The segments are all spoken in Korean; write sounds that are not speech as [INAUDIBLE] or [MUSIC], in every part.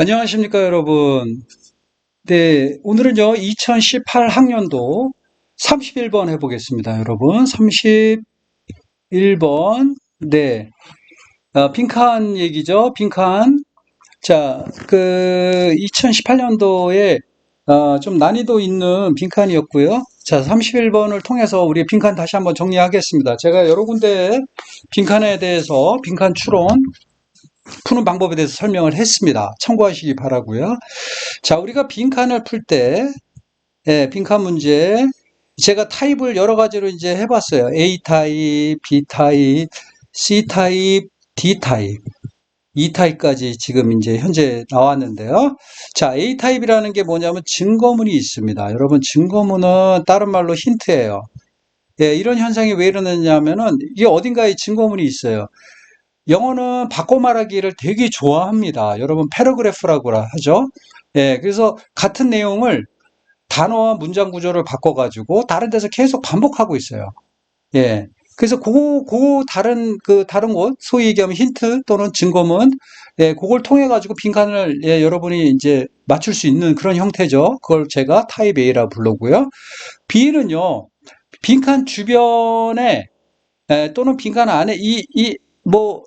안녕하십니까, 여러분. 네, 오늘은요, 2018 학년도 31번 해보겠습니다, 여러분. 31번. 네. 아, 빈칸 얘기죠, 빈칸. 자, 그, 2018년도에 아, 좀 난이도 있는 빈칸이었고요. 자, 31번을 통해서 우리 빈칸 다시 한번 정리하겠습니다. 제가 여러 군데 빈칸에 대해서 빈칸 추론 푸는 방법에 대해서 설명을 했습니다. 참고하시기 바라고요. 자, 우리가 빈칸을 풀 때, 예, 빈칸 문제, 제가 타입을 여러 가지로 이제 해봤어요. A 타입, B 타입, C 타입, D 타입. E 타입까지 지금 이제 현재 나왔는데요. 자, A 타입이라는 게 뭐냐면 증거문이 있습니다. 여러분, 증거문은 다른 말로 힌트예요. 예, 이런 현상이 왜 일어나냐면은 이게 어딘가에 증거문이 있어요. 영어는 바꿔 말하기를 되게 좋아합니다. 여러분 패러그래프라고 하죠. 예, 그래서 같은 내용을 단어와 문장 구조를 바꿔가지고 다른 데서 계속 반복하고 있어요. 예. 그래서 그거, 그거 다른, 그, 다른 곳, 소위 얘기하면 힌트 또는 증거문, 예, 그걸 통해가지고 빈칸을, 예, 여러분이 이제 맞출 수 있는 그런 형태죠. 그걸 제가 타입 A라 부르고요. B는요, 빈칸 주변에, 예, 또는 빈칸 안에 이, 이, 뭐,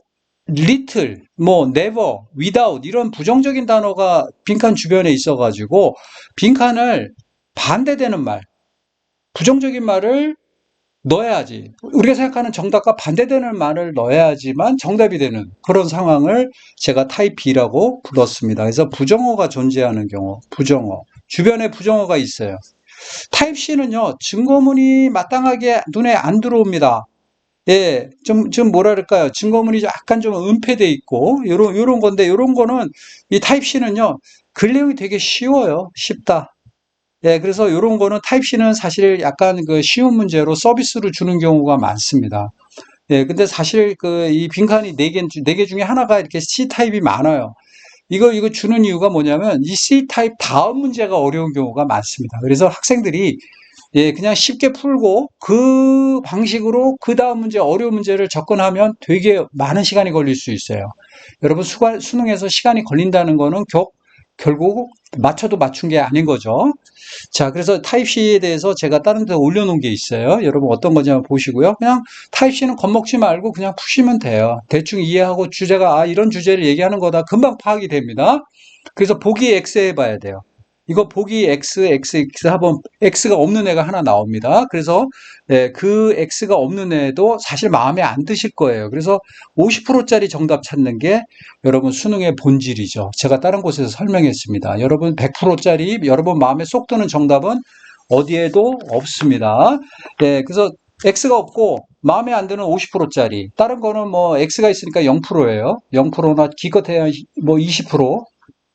little, 뭐 never, without 이런 부정적인 단어가 빈칸 주변에 있어가지고 빈칸을 반대되는 말, 부정적인 말을 넣어야지. 우리가 생각하는 정답과 반대되는 말을 넣어야지만 정답이 되는 그런 상황을 제가 타입 B라고 불렀습니다. 그래서 부정어가 존재하는 경우, 부정어. 주변에 부정어가 있어요. 타입 C는요, 증거문이 마땅하게 눈에 안 들어옵니다. 예, 좀, 좀 뭐라 그럴까요? 증거문이 약간 좀 은폐돼 있고, 요런, 요런 건데, 요런 거는, 이 타입 C는요, 글 내용이 되게 쉬워요. 쉽다. 예, 그래서 요런 거는 타입 C는 사실 약간 그 쉬운 문제로 서비스를 주는 경우가 많습니다. 예, 근데 사실 그 이 빈칸이 네 개, 네 개 중에 하나가 이렇게 C 타입이 많아요. 이거, 이거 주는 이유가 뭐냐면 이 C 타입 다음 문제가 어려운 경우가 많습니다. 그래서 학생들이 예, 그냥 쉽게 풀고 그 방식으로 그 다음 문제, 어려운 문제를 접근하면 되게 많은 시간이 걸릴 수 있어요. 여러분, 수가, 수능에서 시간이 걸린다는 거는 겨, 결국 맞춰도 맞춘 게 아닌 거죠. 자, 그래서 타입 C에 대해서 제가 다른 데 올려놓은 게 있어요. 여러분 어떤 건지 한번 보시고요. 그냥 타입 C는 겁먹지 말고 그냥 푸시면 돼요. 대충 이해하고 주제가 아, 이런 주제를 얘기하는 거다. 금방 파악이 됩니다. 그래서 보기 X 해 봐야 돼요. 이거 보기 X, X, X 하면 X가 없는 애가 하나 나옵니다. 그래서 네, 그 X가 없는 애도 사실 마음에 안 드실 거예요. 그래서 50%짜리 정답 찾는 게 여러분 수능의 본질이죠. 제가 다른 곳에서 설명했습니다. 여러분 100%짜리 여러분 마음에 쏙 드는 정답은 어디에도 없습니다. 네, 그래서 X가 없고 마음에 안 드는 50%짜리 다른 거는 뭐 X가 있으니까 0%예요. 0%나 기껏해야 뭐 20%.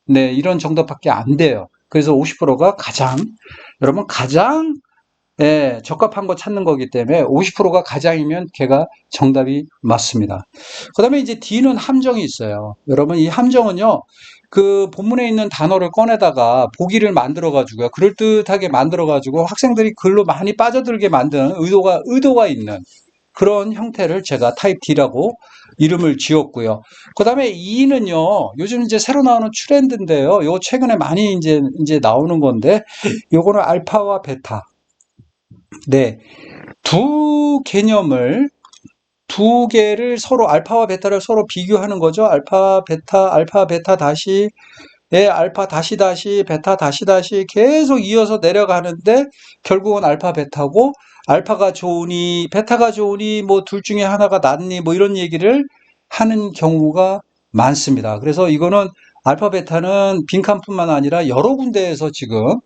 네, 이런 정답밖에 안 돼요. 그래서 50%가 가장 여러분 가장 예, 적합한 거 찾는 거기 때문에 50%가 가장이면 걔가 정답이 맞습니다. 그 다음에 이제 D는 함정이 있어요. 여러분, 이 함정은요, 그 본문에 있는 단어를 꺼내다가 보기를 만들어가지고요, 그럴듯하게 만들어가지고 학생들이 글로 많이 빠져들게 만드는 의도가, 의도가 있는 그런 형태를 제가 타입 D라고 이름을 지었고요. 그 다음에 E는요, 요즘 이제 새로 나오는 트렌드인데요. 요 최근에 많이 이제, 이제 나오는 건데, 요거는 알파와 베타. 네. 두 개념을, 두 개를 서로, 알파와 베타를 서로 비교하는 거죠. 알파, 베타, 알파, 베타 다시, 예, 알파 다시 다시, 베타 다시 다시 계속 이어서 내려가는데, 결국은 알파, 베타고, 알파가 좋으니 베타가 좋으니 뭐 둘 중에 하나가 낫니 뭐 이런 얘기를 하는 경우가 많습니다. 그래서 이거는 알파 베타는 빈칸뿐만 아니라 여러 군데에서 지금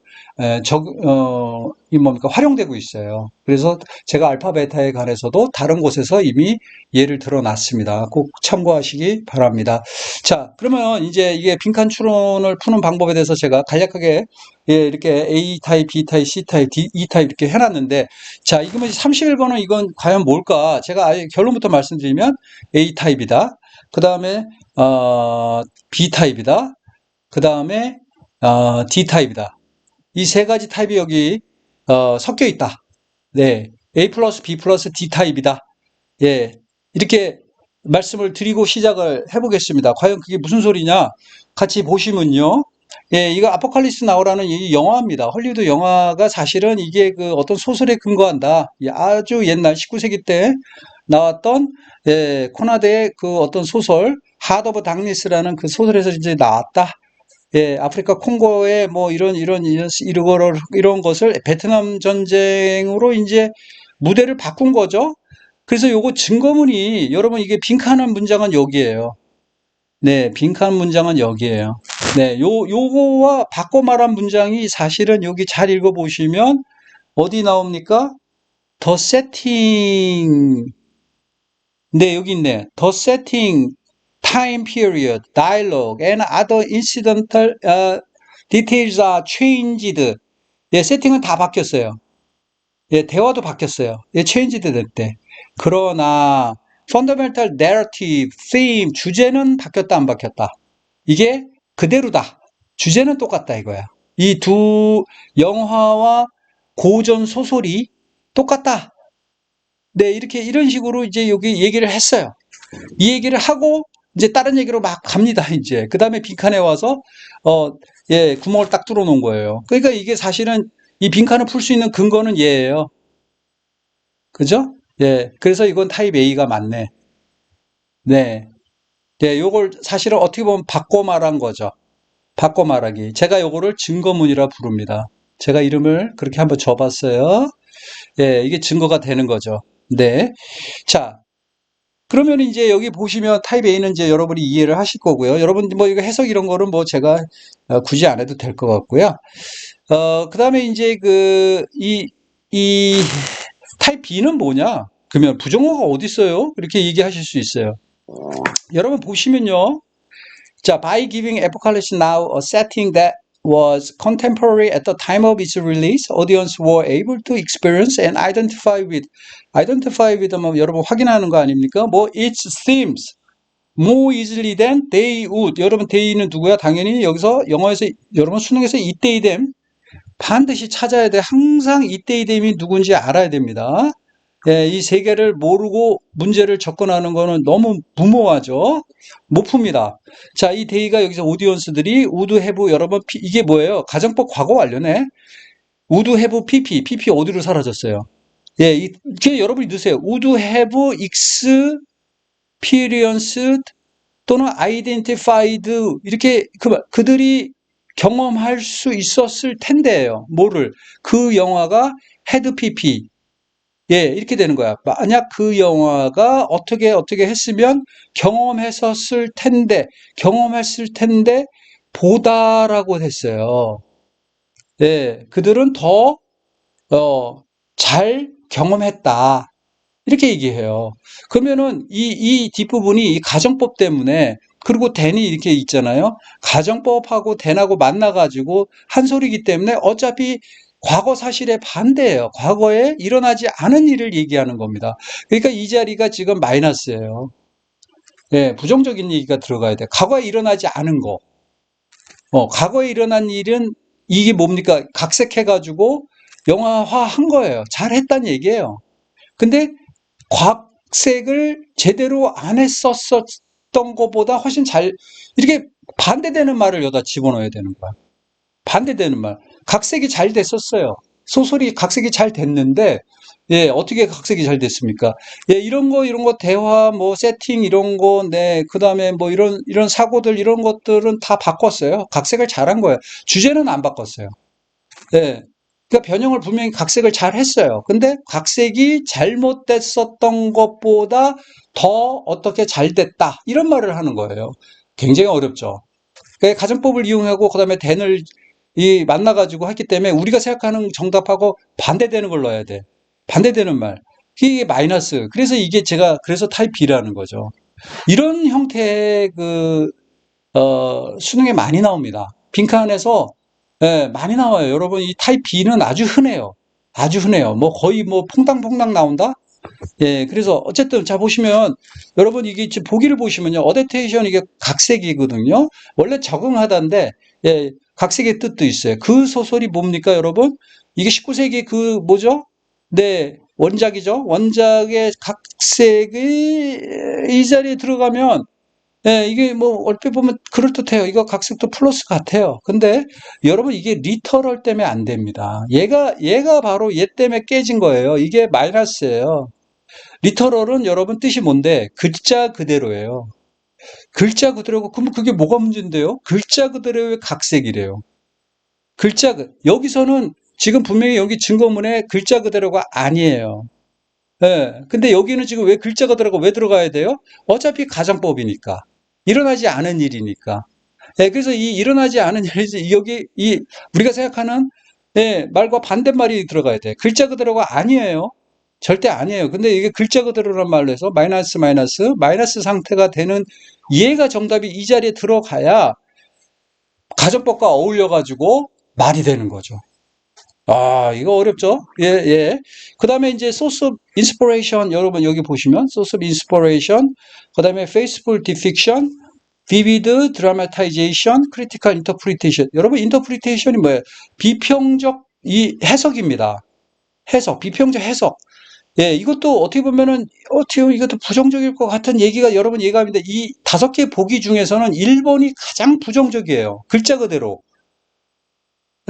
적, 어, 이 뭡니까 활용되고 있어요. 그래서 제가 알파 베타에 관해서도 다른 곳에서 이미 예를 들어놨습니다. 꼭 참고하시기 바랍니다. 자, 그러면 이제 이게 빈칸 추론을 푸는 방법에 대해서 제가 간략하게 예, 이렇게 A 타입, B 타입, C 타입, D, E 타입 이렇게 해놨는데, 자, 이거면 31번은 이건 과연 뭘까? 제가 아예 결론부터 말씀드리면 A 타입이다. 그 다음에 어, B 타입이다. 그 다음에 어, D 타입이다. 이 세 가지 타입이 여기 어, 섞여 있다. 네, A 플러스 B 플러스 D 타입이다. 예, 이렇게 말씀을 드리고 시작을 해보겠습니다. 과연 그게 무슨 소리냐? 같이 보시면요. 예, 이거 아포칼리스 나오라는 이 영화입니다. 헐리우드 영화가 사실은 이게 그 어떤 소설에 근거한다. 이 아주 옛날 19세기 때 나왔던 예, 코나드의 그 어떤 소설 하드 오브 당리스라는 그 소설에서 이제 나왔다. 예, 아프리카 콩고의 뭐 이런 이런 이런 이런 이런 것을 베트남 전쟁으로 이제 무대를 바꾼 거죠. 그래서 요거 증거문이 여러분 이게 빈칸한 문장은 여기에요. 네, 빈칸 문장은 여기에요. 네, 요 요거와 바꿔 말한 문장이 사실은 여기 잘 읽어 보시면 어디 나옵니까? 더 세팅 네, 여기 있네. The setting, time period, dialogue, and other incidental uh, details are changed. 예, 세팅은 다 바뀌었어요. 예, 대화도 바뀌었어요. 예, changed 될 때. 그러나 fundamental narrative, theme, 주제는 바뀌었다 안 바뀌었다. 이게 그대로다. 주제는 똑같다 이거야. 이 두 영화와 고전 소설이 똑같다. 네, 이렇게 이런 식으로 이제 여기 얘기를 했어요. 이 얘기를 하고 이제 다른 얘기로 막 갑니다, 이제. 그 다음에 빈칸에 와서, 어, 예, 구멍을 딱 뚫어 놓은 거예요. 그러니까 이게 사실은 이 빈칸을 풀 수 있는 근거는 얘예요. 그죠? 예, 그래서 이건 타입 A가 맞네. 네. 네, 요걸 사실은 어떻게 보면 바꿔 말한 거죠. 바꿔 말하기. 제가 요거를 증거문이라 부릅니다. 제가 이름을 그렇게 한번 줘봤어요. 예, 이게 증거가 되는 거죠. 네. 자, 그러면 이제 여기 보시면 타입 A는 이제 여러분이 이해를 하실 거고요. 여러분 뭐 이거 해석 이런 거는 뭐 제가 어, 굳이 안 해도 될 것 같고요. 어, 그 다음에 이제 그, 이, 이 타입 B는 뭐냐? 그러면 부정어가 어디 있어요? 이렇게 얘기하실 수 있어요. 여러분 보시면요. 자, by giving Apocalypse Now a setting that was contemporary at the time of its release, audience were able to experience and identify with, identify with, 뭐 여러분 확인하는 거 아닙니까? 뭐 its themes more easily than they would. 여러분 they는 누구야? 당연히 여기서 영어에서 여러분 수능에서 이때이 됨 반드시 찾아야 돼. 항상 이때이 됨이 누군지 알아야 됩니다. 예, 이세 개를 모르고 문제를 접근하는 거는 너무 무모하죠. 못 풉니다. 자, 이 데이가 여기서 오디언스들이 우드 해부 여러분 피- 이게 뭐예요? 가정법 과거 완료네. 우드 해부 PP, PP 어디로 사라졌어요? 예, 이, 그 여러분이 넣으세요. 우드 해부 experienced 또는 identified 이렇게 그, 그들이 경험할 수 있었을 텐데요. 뭐를? 그 영화가 헤드 PP, 예, 이렇게 되는 거야. 만약 그 영화가 어떻게 어떻게 했으면 경험했었을 텐데, 경험했을 텐데, 보다라고 했어요. 예, 그들은 더, 어, 잘 경험했다. 이렇게 얘기해요. 그러면은 이, 이 뒷부분이 이 가정법 때문에, 그리고 댄이 이렇게 있잖아요. 가정법하고 댄하고 만나가지고 한 소리기 때문에 어차피 과거 사실에 반대예요. 과거에 일어나지 않은 일을 얘기하는 겁니다. 그러니까 이 자리가 지금 마이너스예요. 예, 부정적인 얘기가 들어가야 돼. 과거에 일어나지 않은 거. 어, 과거에 일어난 일은 이게 뭡니까? 각색해가지고 영화화 한 거예요. 잘했단 얘기예요. 근데 각색을 제대로 안 했었던 것보다 훨씬 잘, 이렇게 반대되는 말을 여기다 집어넣어야 되는 거야. 반대되는 말. 각색이 잘 됐었어요. 소설이 각색이 잘 됐는데, 예, 어떻게 각색이 잘 됐습니까? 예, 이런 거, 이런 거, 대화, 뭐, 세팅, 이런 거, 네, 그 다음에 뭐, 이런, 이런 사고들, 이런 것들은 다 바꿨어요. 각색을 잘한 거예요. 주제는 안 바꿨어요. 예. 그러니까 변형을 분명히 각색을 잘 했어요. 근데 각색이 잘못됐었던 것보다 더 어떻게 잘 됐다. 이런 말을 하는 거예요. 굉장히 어렵죠. 그러니까 가정법을 이용하고, 그 다음에 댄을 이 만나가지고 했기 때문에 우리가 생각하는 정답하고 반대되는 걸 넣어야 돼. 반대되는 말. 이게 마이너스. 그래서 이게 제가 그래서 타입 B라는 거죠. 이런 형태의 그 어, 수능에 많이 나옵니다. 빈칸에서 예, 많이 나와요. 여러분 이 타입 B는 아주 흔해요. 아주 흔해요. 뭐 거의 뭐 퐁당퐁당 나온다. 예, 그래서 어쨌든 자 보시면 여러분 이게 지금 보기를 보시면요. 어댑테이션 이게 각색이거든요. 원래 적응하다인데 예, 각색의 뜻도 있어요. 그 소설이 뭡니까, 여러분? 이게 19세기 그 뭐죠? 네, 원작이죠. 원작의 각색이 이 자리에 들어가면 예, 이게 뭐 얼핏 보면 그럴듯해요. 이거 각색도 플러스 같아요. 근데 여러분 이게 리터럴 때문에 안 됩니다. 얘가 얘가 바로 얘 때문에 깨진 거예요. 이게 마이너스예요. 리터럴은 여러분 뜻이 뭔데? 글자 그대로예요. 글자 그대로고 그럼 그게 뭐가 문제인데요? 글자 그대로의 각색이래요. 글자 그 여기서는 지금 분명히 여기 증거문에 글자 그대로가 아니에요. 예. 근데 여기는 지금 왜 글자 그대로가 왜 들어가야 돼요? 어차피 가정법이니까. 일어나지 않은 일이니까. 예, 그래서 이 일어나지 않은 일이 여기 이 우리가 생각하는 예, 말과 반대말이 들어가야 돼. 글자 그대로가 아니에요. 절대 아니에요. 근데 이게 글자 그대로란 말로 해서 마이너스 마이너스 마이너스 상태가 되는 얘가 정답이 이 자리에 들어가야 가정법과 어울려 가지고 말이 되는 거죠. 아, 이거 어렵죠? 예, 예. 그 다음에 이제 of inspiration, 여러분 여기 보시면 of inspiration, 그 다음에 faithful depiction, vivid dramatization, critical interpretation. 여러분, interpretation이 뭐예요? 비평적 이 해석입니다. 해석, 비평적 해석. 예, 이것도 어떻게 보면은, 어떻게 보면 이것도 부정적일 것 같은 얘기가 여러분 예감인데, 이 다섯 개 보기 중에서는 1번이 가장 부정적이에요. 글자 그대로.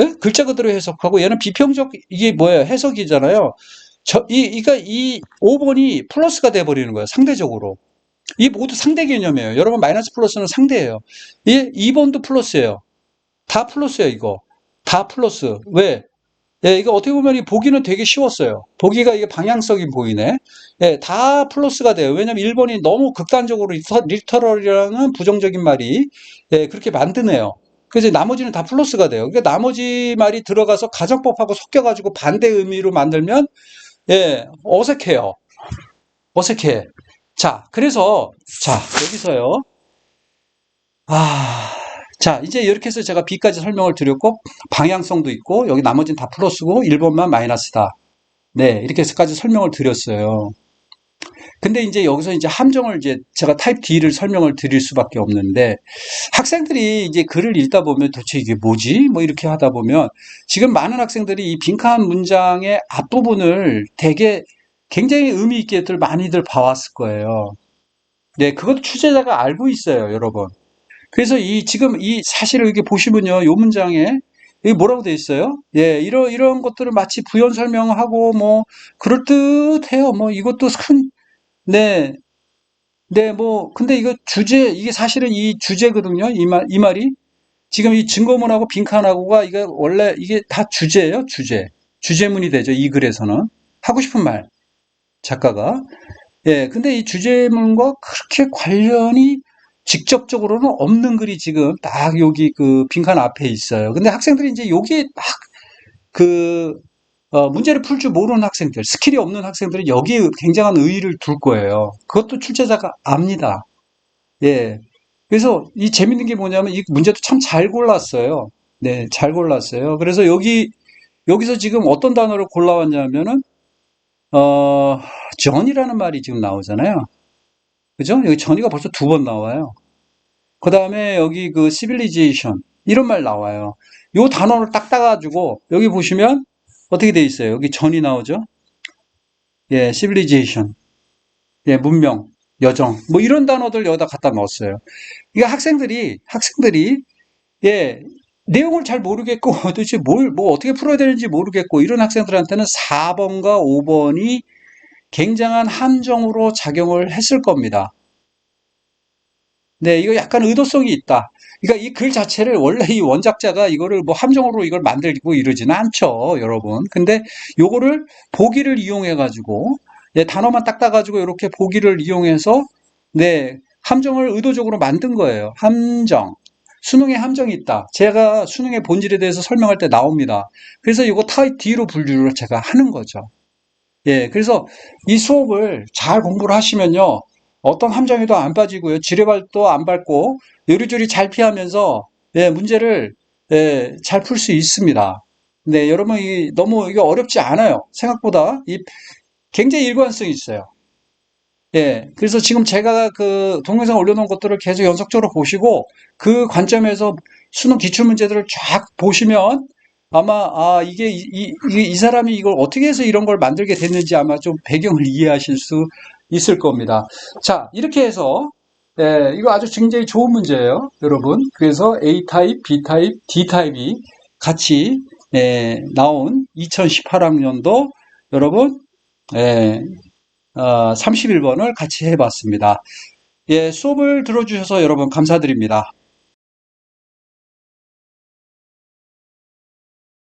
예? 글자 그대로 해석하고 얘는 비평적 이게 뭐예요? 해석이잖아요. 저, 이, 이가 이 5번이 플러스가 돼버리는 거예요. 상대적으로. 이 모두 상대 개념이에요. 여러분 마이너스 플러스는 상대예요. 이 2번도 플러스예요. 다 플러스예요, 이거. 다 플러스. 왜? 예, 이거 어떻게 보면 이 보기는 되게 쉬웠어요. 보기가 이게 방향성이 보이네. 예, 다 플러스가 돼요. 왜냐면 1번이 너무 극단적으로 리터, 리터 럴이라는 부정적인 말이 예, 그렇게 만드네요. 그래서 나머지는 다 플러스가 돼요. 그러니까 나머지 말이 들어가서 가정법하고 섞여가지고 반대 의미로 만들면 예, 어색해요. 어색해. 자, 그래서 자, 여기서요. 아, 자, 이제 이렇게 해서 제가 B까지 설명을 드렸고 방향성도 있고 여기 나머지는 다 플러스고 1번만 마이너스다. 네, 이렇게 해서까지 설명을 드렸어요. 근데 이제 여기서 이제 함정을 이제 제가 타입 D를 설명을 드릴 수밖에 없는데 학생들이 이제 글을 읽다 보면 도대체 이게 뭐지? 뭐 이렇게 하다 보면 지금 많은 학생들이 이 빈칸 문장의 앞부분을 되게 굉장히 의미 있게들 많이들 봐왔을 거예요. 네, 그것도 취재자가 알고 있어요, 여러분. 그래서 이 지금 이 사실을 이렇게 보시면요, 요 문장에 이게 뭐라고 돼 있어요? 예, 이런 이런 것들을 마치 부연 설명하고 뭐 그럴 듯해요. 뭐 이것도 큰 네, 네, 뭐 근데 이거 주제 이게 사실은 이 주제거든요. 이 말 이 말이 지금 이 증거문하고 빈칸하고가 이게 원래 이게 다 주제예요, 주제. 주제문이 되죠. 이 글에서는 하고 싶은 말 작가가 예, 근데 이 주제문과 그렇게 관련이 직접적으로는 없는 글이 지금 딱 여기 그 빈칸 앞에 있어요. 근데 학생들이 이제 여기에 막그 어, 문제를 풀 줄 모르는 학생들, 스킬이 없는 학생들은 여기에 굉장한 의의를 둘 거예요. 그것도 출제자가 압니다. 예. 그래서 이 재밌는 게 뭐냐면 이 문제도 참 잘 골랐어요. 네, 잘 골랐어요. 그래서 여기, 여기서 지금 어떤 단어를 골라왔냐면은, 어, 전이라는 말이 지금 나오잖아요. 그죠? 여기 전이가 벌써 두 번 나와요. 그 다음에 여기 그 civilization 이런 말 나와요. 요 단어를 딱 따가지고 여기 보시면 어떻게 돼 있어요? 여기 전이 나오죠? 예, civilization. 예, 문명, 여정. 뭐 이런 단어들 여기다 갖다 넣었어요. 이게 학생들이 학생들이 예, 내용을 잘 모르겠고 [LAUGHS] 도대체 뭘 뭐 어떻게 풀어야 되는지 모르겠고 이런 학생들한테는 4번과 5번이 굉장한 함정으로 작용을 했을 겁니다. 네, 이거 약간 의도성이 있다. 그러니까 이 글 자체를 원래 이 원작자가 이거를 뭐 함정으로 이걸 만들고 이러지는 않죠, 여러분. 근데 요거를 보기를 이용해 가지고 네, 단어만 딱 따가지고 이렇게 보기를 이용해서 네, 함정을 의도적으로 만든 거예요. 함정. 수능에 함정이 있다. 제가 수능의 본질에 대해서 설명할 때 나옵니다. 그래서 이거 타입 D로 분류를 제가 하는 거죠. 예, 그래서 이 수업을 잘 공부를 하시면요. 어떤 함정에도 안 빠지고요. 지뢰발도 안 밟고 요리조리 잘 피하면서 예, 문제를 예, 잘 풀 수 있습니다. 네, 여러분 이 너무 이게 어렵지 않아요. 생각보다 이 굉장히 일관성이 있어요. 예, 그래서 지금 제가 그 동영상 올려놓은 것들을 계속 연속적으로 보시고 그 관점에서 수능 기출 문제들을 쫙 보시면 아마 아 이게 이, 이, 이 사람이 이걸 어떻게 해서 이런 걸 만들게 됐는지 아마 좀 배경을 이해하실 수 있을 겁니다. 자 이렇게 해서 예, 이거 아주 굉장히 좋은 문제예요, 여러분. 그래서 A 타입, B 타입, D 타입이 같이 예, 나온 2018학년도 여러분 예, 어, 31번을 같이 해봤습니다. 예, 수업을 들어주셔서 여러분 감사드립니다.